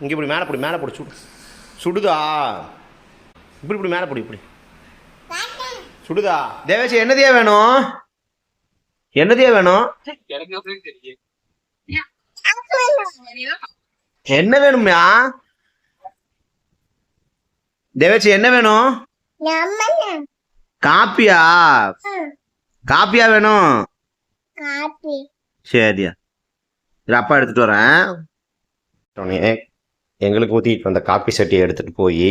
இங்கே இப்படி மேலே பிடி மேலே பிடி சுடு. சுடுதா? இப்படி இப்படி மேலே பிடி இப்படி. சுடுதா? தேவேஷ் என்னதையா வேணும்? என்னதையா வேணும்? என்ன வேணும்யா? தேவேஷ் என்ன வேணும்? காப்பியா? காப்பியா வேணும்? சரியா. சரி அப்பா எடுத்துட்டு வரேன். எங்களுக்கு ஊற்றிட்டு வந்த காப்பி சட்டியை எடுத்துட்டு போய்.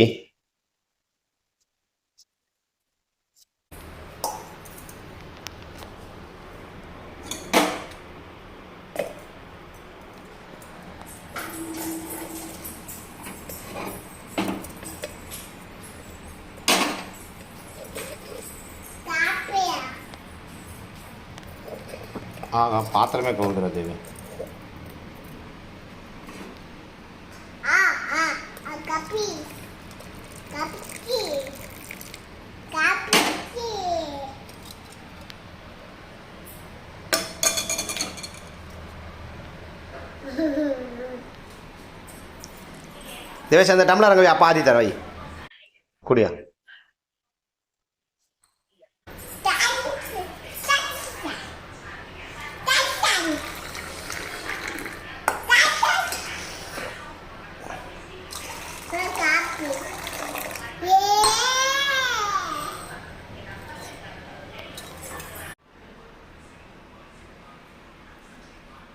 பாத்திரமே கவுந்துடா தேவி ஆ ஆ ஆ, காப்பி காப்பி காப்பி தேவேஷ் அந்த டம்ளர் அங்கே பாதி தரவை குடியா?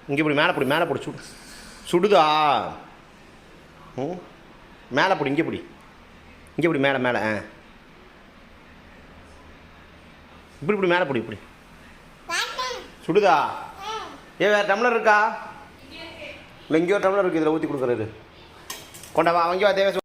இங்கே இப்படி மேலே பிடி மேலே பிடி சுடு. சுடுதா? ம் மேலே பிடி இங்கே பிடி. இங்கே இப்படி மேலே மேலே ஆ. இப்படி இப்படி மேலே பிடி இப்படி. சுடுதா? ஏ வேறு டம்ளர் இருக்கா? இல்லை இங்கே ஒரு டம்ளர் இருக்குது இதில் ஊற்றி கொடுக்குறது. கொண்டா வா அங்கே வா தேவை